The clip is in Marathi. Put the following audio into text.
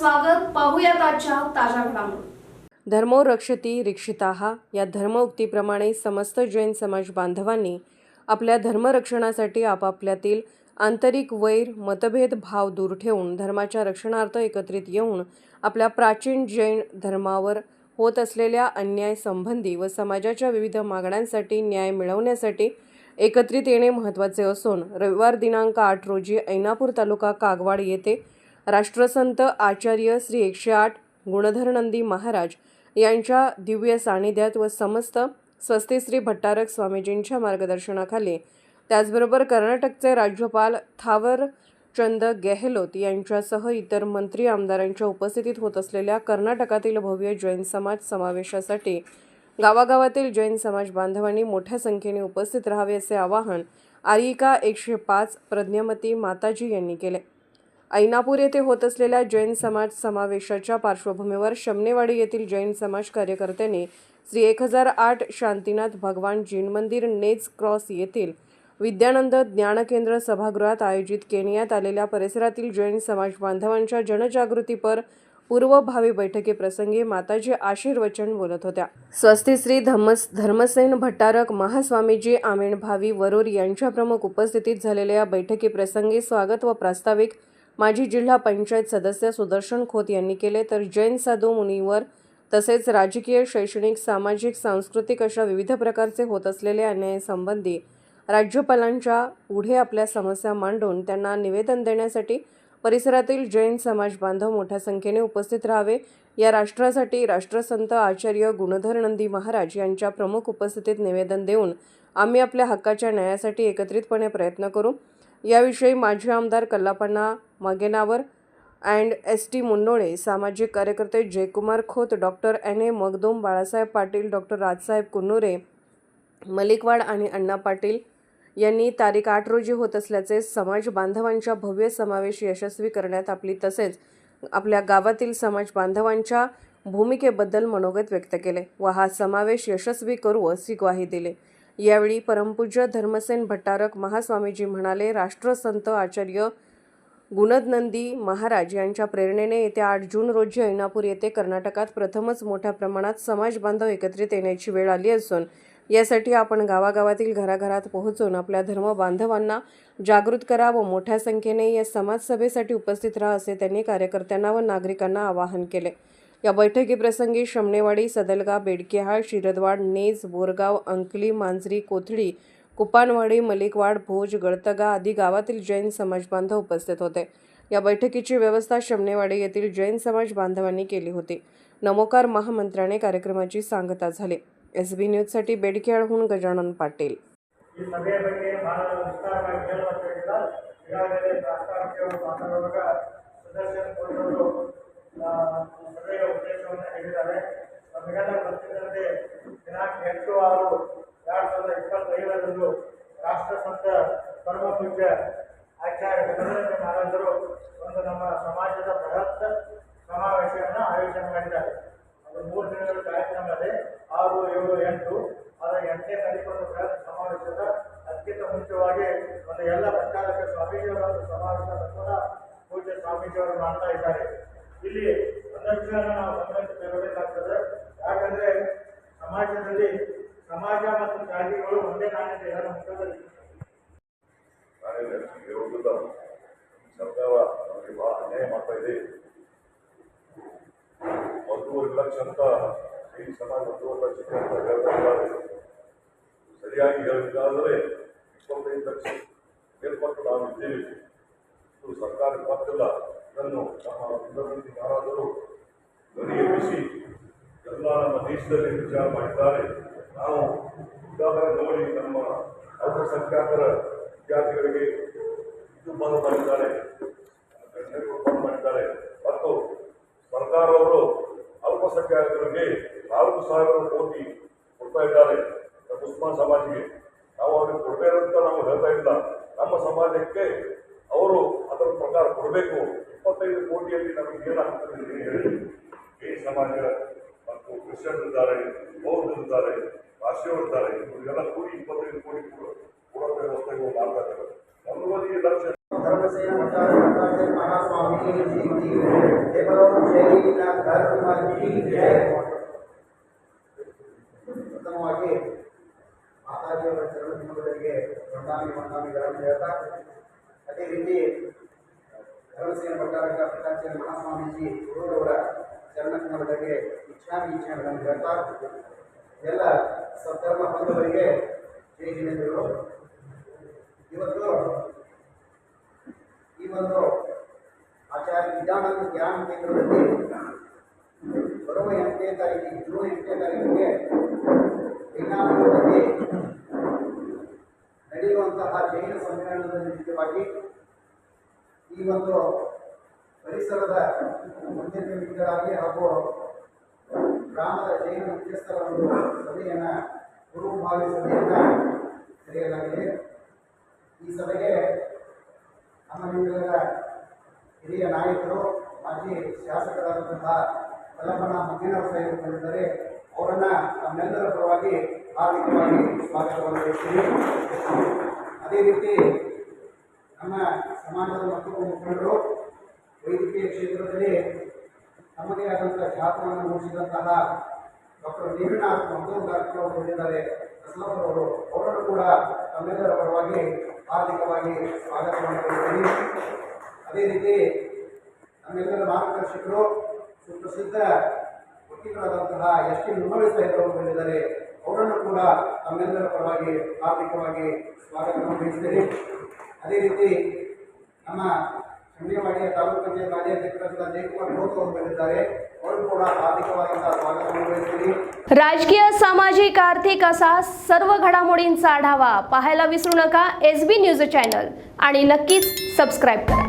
स्वागत. पाहूयात आजच्या ताज्या घडामोडी. धर्मो रक्षती रिक्षिताः या धर्मोक्तीप्रमाणे समस्त जैन समाज बांधवांनी आपल्या धर्मरक्षणासाठी आपापल्यातील आंतरिक वैर मतभेद भाव दूर ठेवून धर्माच्या रक्षणार्थ एकत्रित येऊन आपल्या प्राचीन जैन धर्मावर होत असलेल्या अन्याय संबंधी व समाजाच्या विविध मागण्यांसाठी न्याय मिळवण्यासाठी एकत्रित येणे महत्त्वाचे असून रविवार दिनांक आठ रोजी ऐनापूर तालुका कागवाड येथे राष्ट्रसंत आचार्य श्री एकशे आठ गुणधरनंदी महाराज यांच्या दिव्य सानिध्यात व समस्त स्वस्तिश्री भट्टारक स्वामीजींच्या मार्गदर्शनाखाली त्याचबरोबर कर्नाटकचे राज्यपाल थावर चंद गेहलोत यांच्यासह इतर मंत्री आमदारांच्या उपस्थितीत होत असलेल्या कर्नाटकातील भव्य जैन समाज समावेशासाठी गावागावातील जैन समाज बांधवांनी मोठ्या संख्येने उपस्थित राहावे असे आवाहन आरिका एकशे पाच प्रज्ञमती माताजी यांनी केले. ऐनापूर येथे होत असलेल्या जैन समाज समावेशाच्या पार्श्वभूमीवर शमनेवाडी येथील जैन समाज कार्यकर्त्यांनी श्री एक हजार आठ शांतीनाथ भगवान जैन मंदिर नेज क्रॉस येथील विद्यानंद ज्ञानकेंद्र सभागृहात आयोजित केनियात आलेल्या परिसरातील जैन समाज बांधवांच्या जनजागृतीपर पूर्वभावी बैठकीप्रसंगी माताजी आशीर्वचन बोलत होत्या. स्वस्ती श्री धम्मस धर्मसेन भट्टारक महास्वामीजी आमेण भावी वरूर यांच्या प्रमुख उपस्थितीत झालेल्या या बैठकीप्रसंगी स्वागत व प्रास्ताविक माजी जिल्हा पंचायत सदस्य सुदर्शन खोत यांनी केले तर जैन साधू मुनीवर तसेच राजकीय शैक्षणिक सामाजिक सांस्कृतिक अशा विविध प्रकारचे होत असलेले अन्यायासंबंधी राज्यपालांच्या पुढे आपल्या समस्या मांडून त्यांना निवेदन देण्यासाठी परिसरातील जैन समाज बांधव मोठ्या संख्येने उपस्थित राहावे. या राष्ट्रासाठी राष्ट्रसंत आचार्य गुणधर नंदी महाराज यांच्या प्रमुख उपस्थितीत निवेदन देऊन आम्ही आपल्या हक्काच्या न्यायासाठी एकत्रितपणे प्रयत्न करू. याविषयी माजी आमदार Kallappanna Magenavar and S T Munnole सामाजिक कार्यकर्ते Jaykumar Khot doctor N A Magdum Balasaheb Patil doctor Rajsaheb Kunnure Malikwad आणि अण्णा पाटील यांनी तारीख आठ रोजी होत असल्याचे समाज बांधवांच्या भव्य समावेश यशस्वी करण्यात आपली तसेच आपल्या गावातील समाज बांधवांच्या भूमिकेबद्दल मनोगत व्यक्त केले व हा समावेश यशस्वी करू अशी ग्वाही दिली. यावेळी परमपूज्य धर्मसेन भट्टारक महास्वामीजी म्हणाले राष्ट्रसंत आचार्य गुणदनंदी महाराज यांच्या प्रेरणेने येत्या आठ जून रोजी ऐनापूर येथे कर्नाटकात प्रथमच मोठ्या प्रमाणात समाज बांधव एकत्रित येण्याची वेळ आली असून यासाठी आपण गावागावातील घराघरात पोहोचून आपल्या धर्म बांधवांना जागृत करा व मोठ्या संख्येने या समाजसभेसाठी उपस्थित राहा असे त्यांनी कार्यकर्त्यांना व नागरिकांना आवाहन केले. या बैठकीप्रसंगी शमनेवाडी सदलगा बेडकेहाळ शिरदवाड नेज बोरगाव अंकली मांजरी कोथळी कुपानवाडी मलिकवाड भोज गळतगा आदी गावातील जैन समाज बांधव उपस्थित होते. या बैठकीची व्यवस्था शमनेवाडी येथील जैन समाज बांधवांनी केली होती. नमोकार महामंत्र्याने कार्यक्रमाची सांगता झाली. एस बी न्यूजसाठी बेडकेहाळहून गजानन पाटील. ಈ ಹೇಳಿದ್ದಾರೆ ನಮಗೆಲ್ಲ ಗೊತ್ತಿದ್ದಂತೆ ದಿನಾಂಕ ಎಂಟು ಆರು ಎರಡು ಸಾವಿರದ ಇಪ್ಪತ್ತೈದರಂದು ರಾಷ್ಟ್ರಸಂತ ಪರಮ ಪೂಜ್ಯ ಆಚಾರ್ಯ ಗಣೇಶ ಮಹಾರಾಜರು ಒಂದು ನಮ್ಮ ಸಮಾಜದ ಬೃಹತ್ ಸಮಾವೇಶವನ್ನು ಆಯೋಜನೆ ಮಾಡಿದ್ದಾರೆ. ಅದು ಮೂರು ದಿನಗಳ ಕಾರ್ಯಕ್ರಮ ಇದೆ ಆರು, ಏಳು, ಎಂಟು. ಅದರ ಎಂಟನೇ ತಾರೀಕು ಬೃಹತ್ ಸಮಾವೇಶದ ಅತ್ಯಂತ ಮುಖ್ಯವಾಗಿ ಒಂದು ಎಲ್ಲ ಪ್ರಚಾರಕ ಸ್ವಾಮೀಜಿಯವರ ಒಂದು ಸಮಾವೇಶವನ್ನು ಕೂಡ ಪೂಜ್ಯ ಸ್ವಾಮೀಜಿಯವರು ಮಾಡ್ತಾ ಇದ್ದಾರೆ. ಇಲ್ಲಿ ಒಂದಷ್ಟು ನಾವು ಗಮನಕ್ಕೆ ಯಾಕಂದ್ರೆ ಸಮಾಜದಲ್ಲಿ ಸಮಾಜ ಮತ್ತು ಜಾತಿಗಳು ಒಂದೇ ನಾಣ್ಯತೆ ಎರಡು ಮುಖದಲ್ಲಿ ಸರ್ಕಾರ ನಮಗೆ ಅಂತ ಈ ಸಮಾಜ ಸರಿಯಾಗಿ ಹೇಳಬೇಕಾದರೆ ಇಪ್ಪತ್ತೈದು ಲಕ್ಷ ಮೇಲ್ಪಟ್ಟು ನಾವು ಇದ್ದೇವೆ. ಇದು ಸರ್ಕಾರಕ್ಕೆ ಗೊತ್ತಿಲ್ಲ ಇದನ್ನು ನಮ್ಮ ಸುಂದರಮೂರ್ತಿ ಯಾರಾದರೂ ಧ್ವನಿ ಎಲ್ಲ ನಮ್ಮ ದೇಶದಲ್ಲಿ ವಿಚಾರ ಮಾಡಿದ್ದಾರೆ. ನಾವು ಈಗಾಗಲೇ ನೋಡಿ ನಮ್ಮ ಅಲ್ಪಸಂಖ್ಯಾತರ ವಿದ್ಯಾರ್ಥಿಗಳಿಗೆ ಇದು ಬಂದ್ ಮಾಡಿದ್ದಾರೆ. ಬಂದ್ ಮಾಡಿದ್ದಾರೆ. ಮತ್ತು ಸರ್ಕಾರವರು ಅಲ್ಪಸಂಖ್ಯಾತರಿಗೆ ನಾಲ್ಕು ಸಾವಿರ ಕೋಟಿ ಕೊಡ್ತಾ ಇದ್ದಾರೆ ಮುಸ್ಲಿಂ ಸಮಾಜಿಗೆ. ನಾವು ಅವ್ರಿಗೆ ಕೊಡಬೇಕಂತ ನಾವು ಹೇಳ್ತಾ ಇಲ್ಲ. ನಮ್ಮ ಸಮಾಜಕ್ಕೆ ಅವರು ಅದರ ಪ್ರಕಾರ ಕೊಡಬೇಕು. ಇಪ್ಪತ್ತೈದು ಕೋಟಿಯಲ್ಲಿ ನಮಗೆ ಏನು ಆಗ್ತದೆ ಈ ಸಮಾಜ ಮತ್ತು ಕ್ರಿಶ್ಚಿಯನ್ ಇದ್ದಾರೆ ಬೌದ್ಧ ಇದ್ದಾರೆ ಭಾಷೆಯವರಿದ್ದಾರೆ ಇವರಿಗೆಲ್ಲ ಕೂಡಿ ಇಪ್ಪತ್ತೈದು ಕೋಟಿ ಕೂಡ ವ್ಯವಸ್ಥೆಗಳು ಮಾಡ್ತಾ ಇದ್ದಾರೆ. ಒಂದು ಬದಿಗೆ ಲಕ್ಷ ಧರ್ಮಸೇನ ಮಹಾಸ್ವಾಮಿ ಉತ್ತಮವಾಗಿ ಮಾತಾಜಿಯವರ ಚರಣಗಳಿಗೆ ಪ್ರಣಾಮಿ ವಂದಾಮಿಗಳನ್ನು ಹೇಳ್ತಾ ಅದೇ ರೀತಿ ಧರ್ಮಸೇನ ಭಟ್ಟಾರಕ ಪ್ರಕಾಶನ ಮಹಾಸ್ವಾಮೀಜಿ ಗುರುಗಳವರ ಚರಣಕಮಲಗಳಿಗೆ ಇಚ್ಛಾಮಿ ವಿಚಾರಗಳನ್ನು ಹೇಳ್ತಾ ಎಲ್ಲ ಸದ್ಧರ್ಮ ಬಂಧುಗಳಿಗೆ ಜೈ ಜಿನೇಂದ್ರಗಳು ಇವತ್ತು ಈ ಒಂದು ಆಚಾರ್ಯ ವಿದ್ಯಾನಂದ ಜ್ಞಾನ ಕೇಂದ್ರದಲ್ಲಿ ಬರುವ ಎಂಟನೇ ತಾರೀಕಿಗೆ ಜೂನ್ ಎಂಟನೇ ತಾರೀಕಿಗೆ ನಡೆಯುವಂತಹ ಜೈನ ಸಮ್ಮೇಳನದ ನಿಮಿತ್ತವಾಗಿ ಈ ಒಂದು ಪರಿಸರದ ನಿಮಿತ್ತಗಳಾಗಿ ಹಾಗೂ ಗ್ರಾಮದ ಜೈನ ಮುಖ್ಯಸ್ಥರ ಒಂದು ಸಭೆಯನ್ನ ಗುರುಭಾವಿ ಸಭೆಯನ್ನು ಕರೆಯಲಾಗಿದೆ. ಈ ಸಭೆಗೆ ನಮ್ಮ ನಿಮ್ಮೆಲ್ಲರ ಹಿರಿಯ ನಾಯಕರು, ಮಾಜಿ ಶಾಸಕರಾದಂತಹ ಕಲ್ಲಪ್ಪನ ಮಂಗಿನವರು ಸಾಹೇಬರಿದ್ದಾರೆ ಅವರನ್ನ ನಮ್ಮೆಲ್ಲರ ಪರವಾಗಿ ಹಾರ್ದಿಕವಾಗಿ ಸ್ವಾಗತವನ್ನು ಅದೇ ರೀತಿ ನಮ್ಮ ಸಮಾಜದ ಮತ್ತೊಬ್ಬ ಮುಖಂಡರು ವೈದ್ಯಕೀಯ ಕ್ಷೇತ್ರದಲ್ಲಿ ತಮ್ಮದೇ ಆದಂಥ ಜಾತ್ರೆಯನ್ನು ಮೂಡಿಸಿದಂತಹ ಡಾಕ್ಟರ್ ನೀರಿನಾಥ್ ಡಾಕ್ಟರ್ ಅವರು ಬಂದಿದ್ದಾರೆ ಅವರು ಅವರನ್ನು ಕೂಡ ತಮ್ಮೆಲ್ಲರ ಪರವಾಗಿ ಹಾರ್ದಿಕವಾಗಿ ಸ್ವಾಗತ ಮಾಡಿಕೊಂಡಿದ್ದೀನಿ ಅದೇ ರೀತಿ ನಮ್ಮೆಲ್ಲರ ಮಾರ್ಗದರ್ಶಕರು, ಸುಪ್ರಸಿದ್ಧ ವಕೀಲರಾದಂತಹ ಎಸ್ ಟಿ ಮುನ್ನೋಳಿ ಸಾಹೇಬರು ಬಂದಿದ್ದಾರೆ ಅವರನ್ನು ಕೂಡ ತಮ್ಮೆಲ್ಲರ ಪರವಾಗಿ ಹಾರ್ದಿಕವಾಗಿ ಸ್ವಾಗತವನ್ನು ಬಯಸ್ತೀನಿ ಅದೇ ರೀತಿ ನಮ್ಮ ಚಂಡಿವಾಡಿಯ ತಾಲೂಕು ಪಂಚಾಯತ್ ಮಾಜಿ ಅಧ್ಯಕ್ಷರಾದ ಜಯಕುಮಾರ್ ಗೌತ್ ಅವರು ಬಂದಿದ್ದಾರೆ ಅವರು ಕೂಡ ಹಾರ್ದಿಕವಾದಂತಹ ಸ್ವಾಗತವನ್ನು ಬಯಸ್ತೀನಿ राजकीय सामाजिक आर्थिक असा सर्व घडामोडींचा आढावा पाहायला विसरू नका एस बी न्यूज चॅनल आणि नक्कीच सबस्क्राईब करा